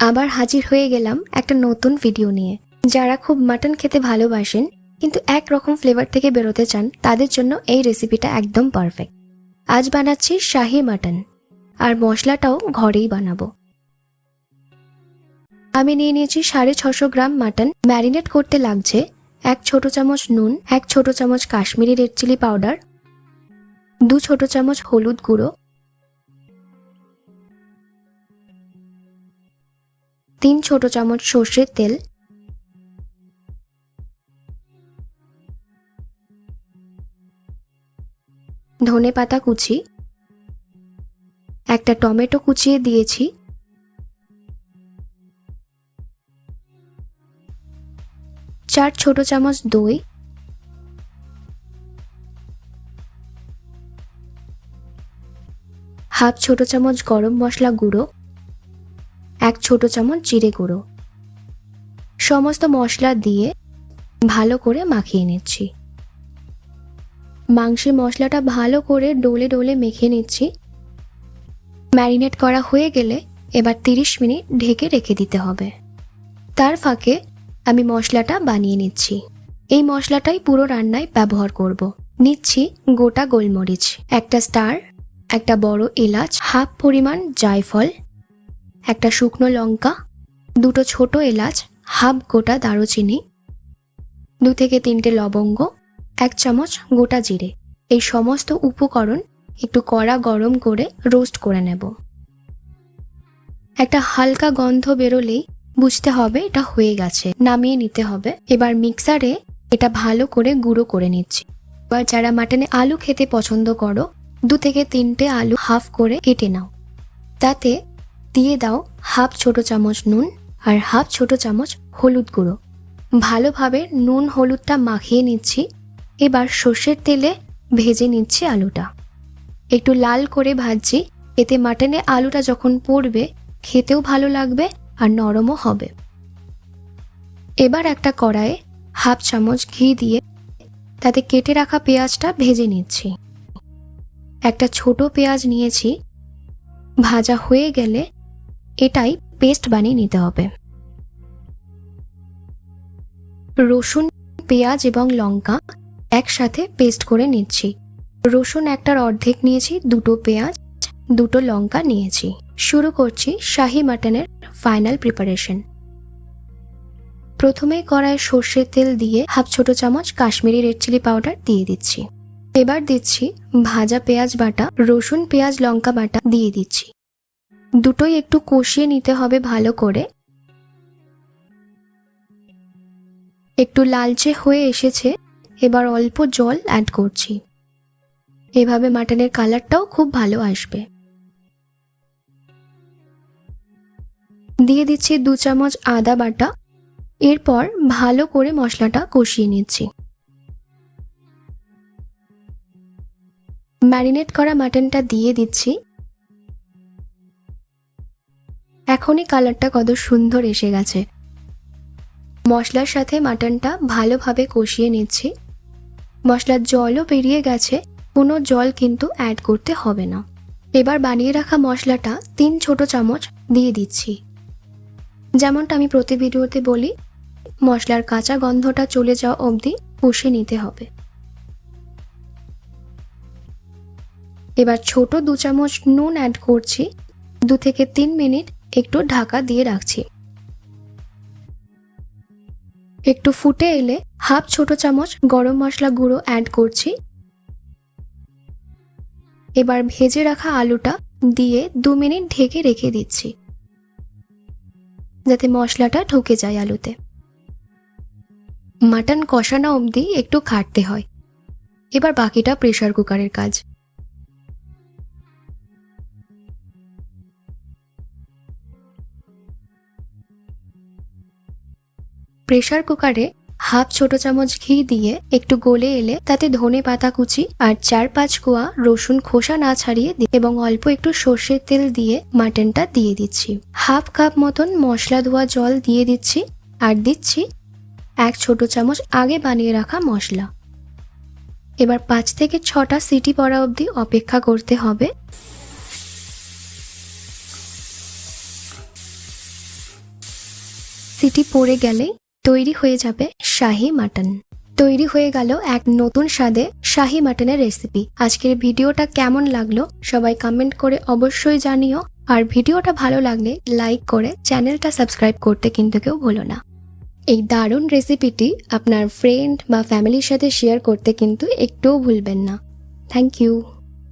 আবার হাজির হয়ে গেলাম একটা নতুন ভিডিও নিয়ে। যারা খুব মাটন খেতে ভালোবাসেন, কিন্তু এক রকম ফ্লেভার থেকে বেরোতে চান, তাদের জন্য এই রেসিপিটা একদম পারফেক্ট আজ বানাচ্ছি শাহি মাটন আর মশলাটাও ঘরেই বানাবো। আমি নিয়ে নিয়েছি সাড়ে ছশো গ্রাম মাটন ম্যারিনেট করতে লাগছে এক ছোট চামচ নুন, এক ছোট চামচ কাশ্মীরি রেড চিলি পাউডার দু ছোট চামচ হলুদ গুঁড়ো তিন ছোট চামচ সর্ষের তেল, ধনে পাতা কুচি, একটা টমেটো কুচিয়ে দিয়েছি। চার ছোট চামচ দই, হাফ ছোট চামচ গরম মশলা গুঁড়ো এক ছোট চামচ জিরে গুঁড়ো। সমস্ত মশলা দিয়ে ভালো করে মাখিয়ে নিচ্ছি। মাংসের মশলাটা ভালো করে ডোলে ডোলে মেখে নিচ্ছি। ম্যারিনেট করা হয়ে গেলে এবার তিরিশ মিনিট ঢেকে রেখে দিতে হবে। তার ফাঁকে আমি মশলাটা বানিয়ে নিচ্ছি। এই মশলাটাই পুরো রান্নায় ব্যবহার করব। নিচ্ছি গোটা গোলমরিচ, একটা স্টার, একটা বড় এলাচ, হাফ পরিমাণ জায়ফল একটা শুকনো লঙ্কা, দুটো ছোট এলাচ, হাফ গোটা দারুচিনি, দু থেকে তিনটে লবঙ্গ, এক চামচ গোটা জিরে। এই সমস্ত উপকরণ একটু কড়া গরম করে রোস্ট করে নেব। একটা হালকা গন্ধ বেরোলেই বুঝতে হবে এটা হয়ে গেছে, নামিয়ে নিতে হবে। এবার মিক্সারে এটা ভালো করে গুঁড়ো করে নিচ্ছি। এবার যারা মাটনে আলু খেতে পছন্দ করো, দু থেকে তিনটে আলু হাফ করে কেটে নাও। তাতে দিয়ে দাও হাফ ছোট চামচ নুন আর হাফ ছোট চামচ হলুদ গুঁড়ো। ভালোভাবে নুন হলুদটা মাখিয়ে নিচ্ছি। এবার সর্ষের তেলে ভেজে নিচ্ছি আলুটা। একটু লাল করে ভাজছি, এতে মাটনে আলুটা যখন পড়বে, খেতেও ভালো লাগবে আর নরমও হবে। এবার একটা কড়াইয়ে হাফ চামচ ঘি দিয়ে তাতে কেটে রাখা পেঁয়াজটা ভেজে নিচ্ছি। একটা ছোট পেঁয়াজ নিয়েছি। ভাজা হয়ে গেলে এটাই পেস্ট বানিয়ে নিতে হবে। রসুন, পেঁয়াজ এবং লঙ্কা একসাথে পেস্ট করে নিচ্ছি। রসুন একটার অর্ধেক নিয়েছি, দুটো পেঁয়াজ, দুটো লঙ্কা নিয়েছি। শুরু করছি শাহি মাটনের ফাইনাল প্রিপারেশন প্রথমে কড়ায় সর্ষের তেল দিয়ে হাফ ছোট চামচ কাশ্মীরি রেড চিলি পাউডার দিয়ে দিচ্ছি। এবার দিচ্ছি ভাজা পেঁয়াজ বাটা, রসুন, পেঁয়াজ, লঙ্কা বাটা দিয়ে দিচ্ছি। দুটোই একটু কষিয়ে নিতে হবে ভালো করে। একটু লালচে হয়ে এসেছে, এবার অল্প জল অ্যাড করছি। এভাবে মাটনের কালারটাও খুব ভালো আসবে। দিয়ে দিচ্ছি দু চামচ আদা বাটা, এরপর ভালো করে মশলাটা কষিয়ে নিচ্ছি। ম্যারিনেট করা মাটনটা দিয়ে দিচ্ছি। এখনই কালারটা কত সুন্দর এসে গেছে। মশলার সাথে মাটনটা ভালোভাবে কষিয়ে নিচ্ছি। মশলার জলও বেরিয়ে গেছে, কোনো জল কিন্তু অ্যাড করতে হবে না। এবার বানিয়ে রাখা মশলাটা তিন ছোট চামচ দিয়ে দিচ্ছি। যেমনটা আমি প্রতি ভিডিওতে বলি, মশলার কাঁচা গন্ধটা চলে যাওয়া অবধি কষে নিতে হবে। এবার ছোট দু চামচ নুন অ্যাড করছি। দু থেকে তিন মিনিট একটু ঢাকা দিয়ে রাখছি। একটু ফুটে এলে হাফ ছোট চামচ গরম মশলা গুঁড়ো অ্যাড করছি। এবার ভেজে রাখা আলুটা দিয়ে দু মিনিট ঢেকে রেখে দিচ্ছি। যাতে মশলাটা ঢুকে যায় আলুতে। মাটন কষানো অবধি একটু খাটতে হয়। এবার বাকিটা প্রেশার কুকারের কাজ। প্রেশার কুকারে হাফ ছোট চামচ ঘি দিয়ে একটু গলে এলে তাতে ধনে পাতা কুচি আর চার পাঁচ কোয়া রসুন খোসা না ছাড়িয়ে এবং অল্প একটু সর্ষের তেল দিয়ে মাটনটা দিয়ে দিচ্ছি। হাফ কাপ মতন মশলা ধোয়া জল দিয়ে দিচ্ছি আর দিচ্ছি এক ছোট চামচ আগে বানিয়ে রাখা মশলা। এবার পাঁচ থেকে ছটা সিটি পড়া অবধি অপেক্ষা করতে হবে। সিটি পড়ে গেলে তৈরি হয়ে যাবে শাহি মাটন। তৈরি হয়ে গেল এক নতুন স্বাদে শাহি মাটনের রেসিপি। আজকের ভিডিওটা কেমন লাগল সবাই কমেন্ট করে অবশ্যই জানিও। আর ভিডিওটা ভালো লাগলে লাইক করে চ্যানেলটা সাবস্ক্রাইব করতে কিন্তু কেউ ভুলো না। এই দারুণ রেসিপিটি আপনার ফ্রেন্ড বা ফ্যামিলির সাথে শেয়ার করতে কিন্তু একটুও ভুলবেন না। Thank you